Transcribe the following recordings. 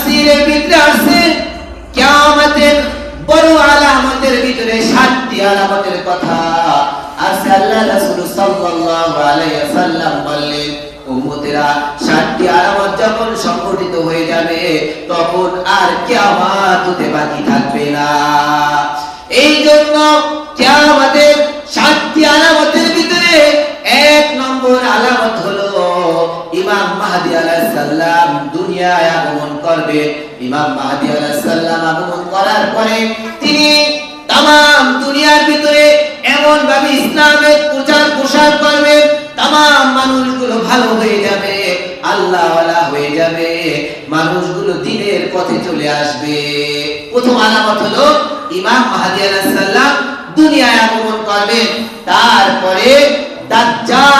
তাফসীরের ভিতরে আছে কিয়ামতের বড় আলামতের ভিতরে সাতটি আলামতের কথা। আছে আল্লাহ রাসূল সাল্লাল্লাহু আলাইহি ওয়াসাল্লাম বললেন, উম্মতেরা, সাতটি আলামত যখন সংগঠিত হয়ে যাবে, তখন আর কিয়ামত হতে বাকি থাকবে না। এই জন্য কিয়ামতের সাতটি আলামতের ভিতরে এক নম্বর আলামত হলো ইমাম মাহদি আলাইহিস সালাম দুনিয়ায় আগমন করবে। ইমাম মাহদি আলাইহিস সালাম আগমন করার পরে তিনি তাম দুনিয়ার ভিতরে এমন ভাবে ইসলামের প্রচার প্রসার করবেন তাম মানুষগুলো ভালো হয়ে যাবে আল্লাহওয়ালা হয়ে যাবে, মানুষগুলো দিনের পথে চলে আসবে। প্রথম আলামত হলো, ইমাম মাহদি আলাইহিস দুনিয়ায় আগমন করবেন, তারপরে দাজ্জালি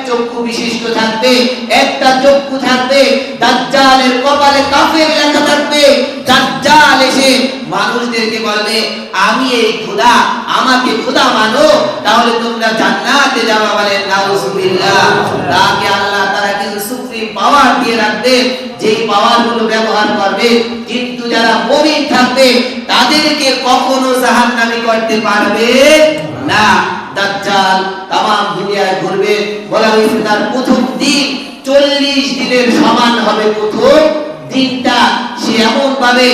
চক্ষু বিশিষ্ট থাকবে, একটা চক্ষু থাকবে, দাজ্জালের কপালে কাফের লেখা থাকবে। দাজ্জাল এসে মানুষদেরকে বলবে, আমি এই খোদা, আমাকে খোদা মানো, তাহলে তোমরা জান্নাতে যাওয়া বলেন নাউজুবিল্লাহ। তাকে আল্লাহ তাআলা কিছু সুপ্রিম পাওয়ার দিয়ে রাখবেন যেই পাওয়ারগুলো ব্যবহার করবে। কিন্তু যারা মুমিন থাকবে, তাদেরকে কখনো জাহান্নামী করতে পারবে না। দাজ্জাল দুনিয়ায় ঘুরবে। বলা হয়েছে তার প্রথম দিন। চল্লিশ দিনের সমান হবে প্রথম দিনটা। সে এমন ভাবে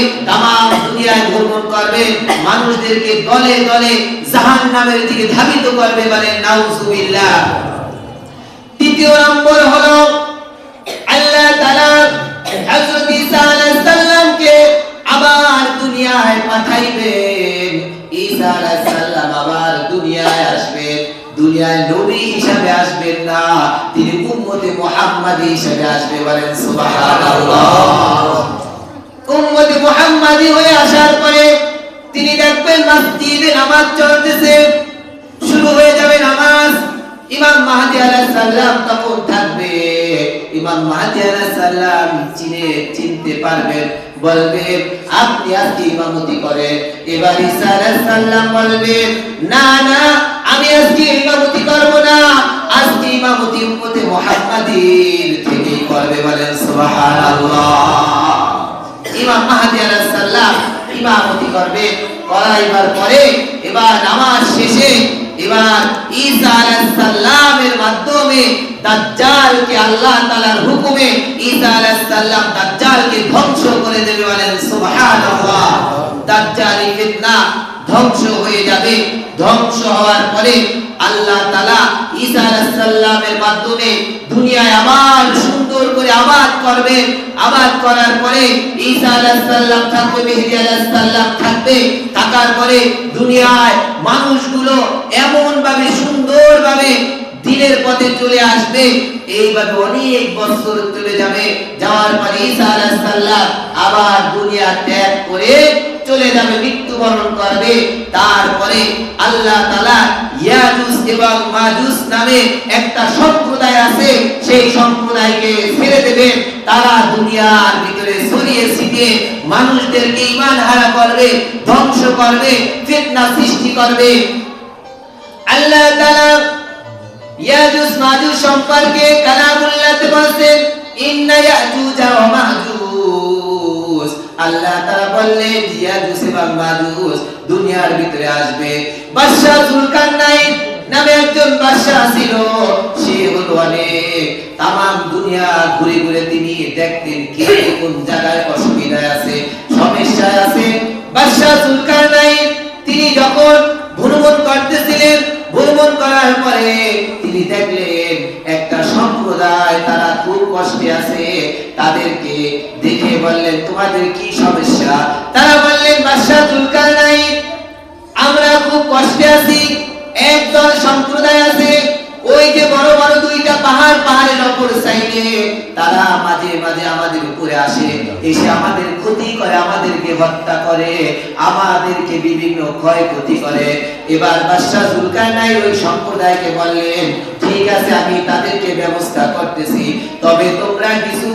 দুনিয়ায় ভ্রমণ করবে। মানুষদেরকে দলে দলে জাহান নামের দিকে ধাবিত করবে বলে নাউজুবিল্লাহ। দ্বিতীয় নম্বর হলো আল্লাহ তাআলা হযরত ঈসা আলাইহিস সালামকে আবার দুনিয়ায় পাঠাইবেন। ঈসা আলাইহিস আসবেন, দুনিয়ায় নবী হিসাবে আসবেন না, তিনি উম্মতে মুহাম্মাদি হিসাবে আসবে বলেন সুবহানাল্লাহ। উম্মতে মুহাম্মাদি হয়ে আসার পরে তিনি দেখবেন মসজিদে নামাজ চলতেছে, শুরু হয়ে যাবে নামাজ। ইমাম মাহাদি আলাইহিস সালাম তখন থাকবে, ইমাম মাহাদি আলাইহিস সালাম চিনে, চিনতে পারবেন বলবেন আপনি আজকে ইমামতি করেন। এবার ঈসা আলাইহিস সালাম বলবেন না না আমি আজকে ইমামতি করব না। আজকে ইমামতি উম্মতে মুহাম্মাদির থেকেই করবে বলেন সুবহানাল্লাহ। ইমাম মাহাদি আলাইহিস সালাম ইমামতি করবে। করাইবার পরে এবার নামাজ শেষে এবার ঈসা আলাইহিস সালামের মাধ্যমে দাজ্জালকে আল্লাহ তাআলার হুকুমে ঈসা আলাইহিস সালাম দাজ্জালকে ধ্বংস করে দেবে বলেন সুবহানাল্লাহ। দাজ্জালি ফিতনা ধ্বংস হয়ে যাবে। ধ্বংস হওয়ার পরে আল্লাহ তাআলা ঈসা আলাইহিস সালামের মাধ্যমে দুনিয়ায় আবার সুন্দর করে আবাদ করবেন। আবাদ করার পরে ঈসা আলাইহিস সালাম থাকবে, মেহেদী আলাইহিস সালাম থাকবে। থাকার পরে দুনিয়ায় মানুষগুলো এমন ভাবে সুন্দর ভাবে দিনের পথে চলে আসবে। এইভাবে অনেক বছর চলে যাবে। যাওয়ার পরে ঈসা আলাইহিস সালাম আবার দুনিয়া ত্যাগ করে চলে যাবে, মৃত্যুবরণ করবে। তারপরে আল্লাহ তাআলা ইয়াজুস এবং মাজুস নামে একটা সম্প্রদায় আছে, সেই সম্প্রদায়কে ছেড়ে দেবেন তারা দুনিয়ার ভিতরে ছড়িয়ে ছিটিয়ে মানুষদেরকে ঈমান হারা করবে, ধ্বংস করবে, ফিতনা সৃষ্টি করবে। আল্লাহ তালা ইয়াজুস মাজুস সম্পর্কে কালামুল্লাহতে বলছেন, ইন্না ইয়াজুজ ওয়া মাজুস আল্লাহ তাআলা বললেন ইয়াজুস এবং মাজুস দুনিয়ার ভিতরে আসবে। নামে একজন ছিল, সে হলো অনেক। তামাম দুনিয়া ঘুরে ঘুরে তিনি দেখতেন কে কোন জায়গায় অসুবিধায় আছে, সমস্যায় আছে। বাদশা তিনি যখন ভ্রমণ করতেছিলেন, ভ্রমণ করার পরে তিনি দেখলেন সম্প্রদায়, তারা খুব কষ্টে আছে, তাদেরকে দেখে বললেন, তোমাদের কি সমস্যা? তারা বললেন, বাদশাহ জুলকারনাইন আমরা খুব কষ্টে আছি, একদল সম্প্রদায় আছে, ওই যে বড় বড় দুইটা পাহাড় পাহাড়ের অপর সাইডে তারা মাঝে মাঝে আমাদের উপরে আসে, এসে আমাদের ক্ষতি করে, আমাদেরকে হত্যা করে, আমাদেরকে বিভিন্ন ক্ষয়ক্ষতি করে। এবার বাদশাহ জুলকারনাই ওই সম্প্রদায়কে বললেন, ঠিক আছে, আমি তাদেরকে ব্যবস্থা করতেছি, তবে তোমরা কিছু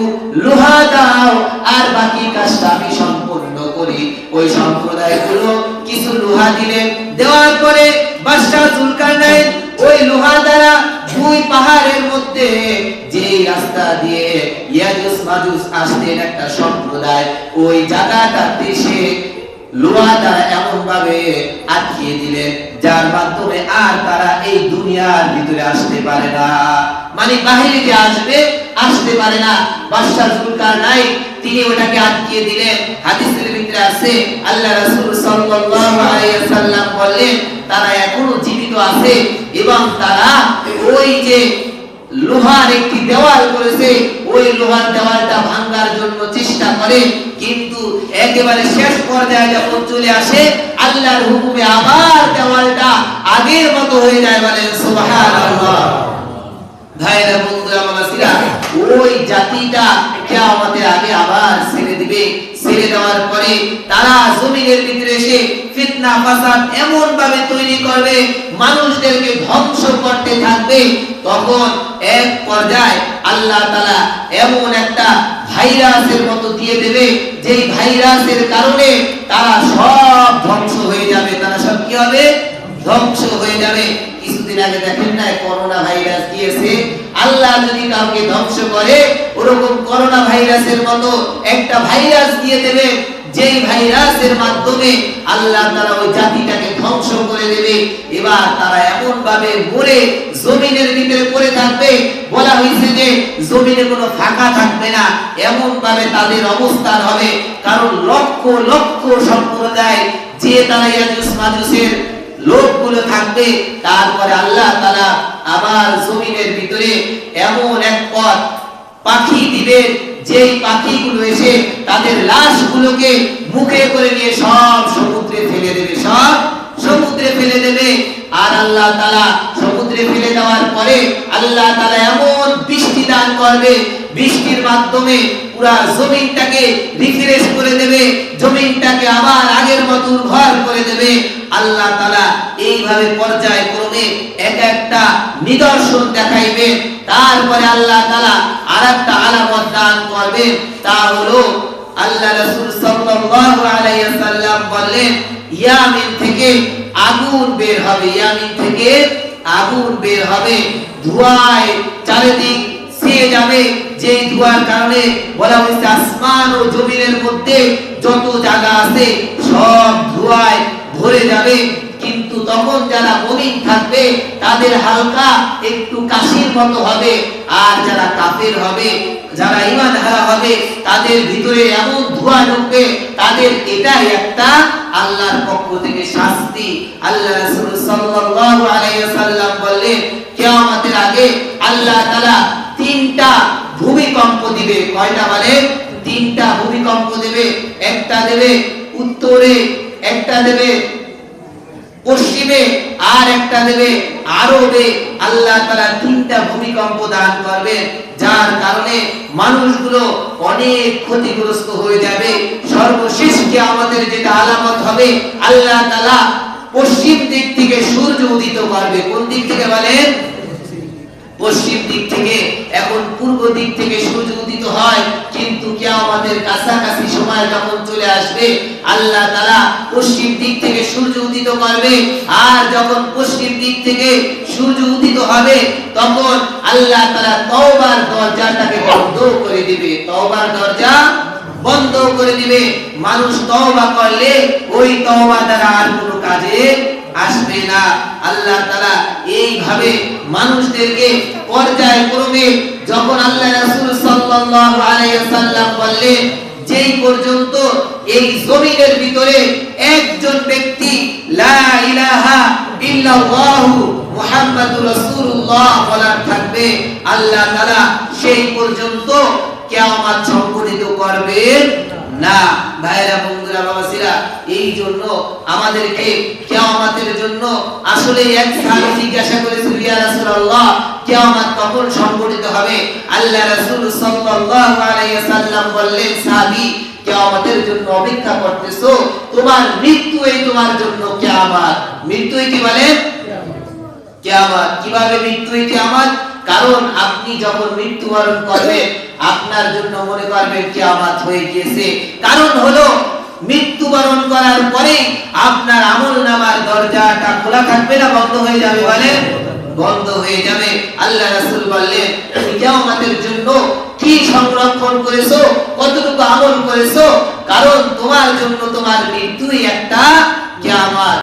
লোহা দাও, আর বাকি কাজটা আমি সম্পূর্ণ করি। ওই সম্প্রদায়গুলো কিছু লোহা দিলেন। দেওয়ার পরে বাদশাহ জুলকারনাইন ওই লোহা দ্বারা দুই পাহাড়ের মধ্যে যে রাস্তা দিয়ে ইয়াজুস মাজুস আসতেন একটা সম্প্রদায়, ওই জায়গাটাতে সে লোহা দ্বারা এমন ভাবে আটকিয়ে দিলেন, যার মাধ্যমে আর তারা এই দুনিয়ার ভিতরে আসতে পারে না। মানে বাহিরে আসবে, আসতে পারে না। বাদশাহ জুলকার তিনি ওটাকে আটকিয়ে দিলেন। হাদিসের ভিতরে আছে, আল্লাহ রাসূল সাল্লাল্লাহু আলাইহি সাল্লাম বললেন, তারা এখনও জীবিত আছে এবং তারা ওই যে লোহার একটি দেওয়াল করেছে, ওই লোহার দেওয়ালটা ভাঙার জন্য চেষ্টা করে, কিন্তু একেবারে শেষ পর্যায়ে যখন চলে আসে, আল্লাহর হুকুমে আবার দেওয়ালটা আগের মতো হয়ে যায় বলেন সুবহানাল্লাহ। ভাইরা, বন্ধুরা মামাসিরা ওই জাতিটা কিয়ামতের আগে আবার ছেড়ে দিবে। ছেড়ে দেওয়ার পরে তারা জমিনের ভিতরে এসে ফিতনা, ফাসাদ এমন ভাবে তৈরি করবে, মানুষদেরকে ধ্বংস করতে থাকবে। তখন এক পর্যায়ে আল্লাহ তাআলা এমন একটা ভাইরাসের মতো দিয়ে দেবে, যেই ভাইরাসের কারণে তারা সব ধ্বংস হয়ে যাবে। তারা সব কি হবে? ধ্বংস হয়ে যাবে। কিছুদিন আগে দেখেন না করোনা ভাইরাস দিয়েছে। আল্লাহ যদি কাউকে ধ্বংস করে, ওরকম করোনা ভাইরাসের মতো একটা ভাইরাস দিয়ে দেবে, যেই ভাইরাসের মাধ্যমে আল্লাহ তারা ওই জাতিটাকে ধ্বংস করে দেবে। এবার তারা এমন ভাবে মরে, জমিনের ভিতরে পড়ে থাকবে। বলা হয়েছে যে, জমিনে কোনো ফাঁকা থাকবে না। এমন ভাবে তাদের অবস্থান হবে। কারণ লক্ষ লক্ষ সম্প্রদায় যে তারা ইয়াজুস মাজুসের লোকগুলো থাকবে। তারপরে আল্লাহ তাআলা আবার জমিনের ভিতরে এমন এক পথ পাখি দিবে, যেই পাখিগুলো এসে তাদের লাশগুলোকে মুখে করে নিয়ে সব সমুদ্রে ফেলে দেবে, সব সমুদ্রে ফেলে দেবে। আর আল্লাহ তালা সমুদ্রে ফেলে দেওয়ার পরে আল্লাহ তালা এমন বৃষ্টি দান করবে, বৃষ্টির মাধ্যমে পুরা জমিনটাকে রিফ্রেশ করে দেবে, জমিনটাকে আবার আগের মতো উর্বর করে দেবে। আল্লাহ তাআলা এইভাবে পর্যায়ক্রমে এক একটা নিদর্শন দেখাইবে। তারপরে আল্লাহ তাআলা আরেকটা আলামত দান করবে। তা হলো, আল্লাহ রাসূল সাল্লাল্লাহু আলাইহি সাল্লাম বললেন, ইয়ামিন থেকে আগুন বের হবে, ইয়ামিন থেকে আগুন বের হবে। ধোঁয়ায় চারিদিক ছেয়ে যাবে। যে ধোঁয়ার কারণে বলা হয়েছে, আসমান ও জমিনের মধ্যে যত জায়গা আছে, সব ধোঁয়ায় ভরে যাবে। কিন্তু তখন যারা মুমিন থাকবে, তাদের হালকা একটু কাশির মতো হবে, আর যারা কাফের হবে, যারা ইমান হারা হবে, তাদের ভিতরে এমন ধোঁয়া ঢুকবে, তাদের এটাই একটা আল্লাহর পক্ষ থেকে শাস্তি। আল্লাহ রাসূল সাল্লাল্লাহু আলাইহি সাল্লাম বললেন, কিয়ামতের আগে আল্লাহ তাআলা তিনটা ভূমিকম্প দিবে। কয়টা বলে? তিনটা ভূমিকম্প দেবে। একটা দেবে উত্তরে, একটা দেবে পশ্চিমে, আর একটা দেবে আরবে। আল্লাহ তারা তিনটা ভূমিকম্প দান করবে যার কারণে মানুষগুলো অনেক ক্ষতিগ্রস্ত হয়ে যাবে। সর্বশেষ কি আমাদের যেটা আলামত হবে, আল্লাহ তালা পশ্চিম দিক থেকে সূর্য উদিত করবে। কোন দিক থেকে বলেন? পশ্চিম দিক থেকে, এখন পূর্ব দিক থেকে সূর্য উদিত হয়, কিন্তু কিয়ামতের কাছাকাছি সময় যখন চলে আসবে, আল্লাহ তাআলা পশ্চিম দিক থেকে সূর্য উদিত করবে। আর যখন পশ্চিম দিক থেকে সূর্য উদিত হবে, তখন আল্লাহ তাআলা তওবার দরজাটাকে বন্ধ করে দিবে। তওবার দরজা বন্ধ করে দিবে। মানুষ তওবা করলে ওই তওবা দ্বারা আর কোনো কাজে আসবে না। আল্লাহ তাআলা এইভাবে মানুষদেরকে পর্যায়ক্রমে যখন আল্লাহ রাসূল সাল্লাম বললেন, যেই পর্যন্ত এই জমিনের ভিতরে একজন ব্যক্তি বলার থাকবে, আল্লাহ তাআলা সেই পর্যন্ত কিয়ামত সংঘটিত করবেন। না ভাইরা বন্ধুরা বাবাসিরা এই জন্য আমাদেরকে কিয়ামতের জন্য আসলে এক সাহাবী জিজ্ঞাসা করেছিল, ইয়া রাসূলুল্লাহ, কিয়ামত কখন সংঘটিত হবে? আল্লাহ রাসূল সাল্লাল্লাহু আলাইহি সাল্লাম বললেন, সাহাবী, কিয়ামতের জন্য অপেক্ষা করতেছো, তোমার মৃত্যুই তোমার জন্য কিয়ামত। মৃত্যুই কি বলেন কিয়ামত। কীভাবে মৃত্যুই কিয়ামত? কারণ আপনি যখন মৃত্যুবরণ করবেন, আপনার জন্য মনে করবেন কিয়ামত হয়ে গিয়েছে কারণ হলো, মৃত্যুবরণ করার পরে আপনার আমল নামার দরজাটা খোলা থাকবে না, বন্ধ হয়ে যাবে বলেন বন্ধ হয়ে যাবে। আল্লাহ রাসূল বললেন কিয়ামতের জন্য কি সংরক্ষণ করেছ? কতটুকু আমল করেছ? কারণ তোমার জন্য তোমার মৃত্যুই একটা কিয়ামত।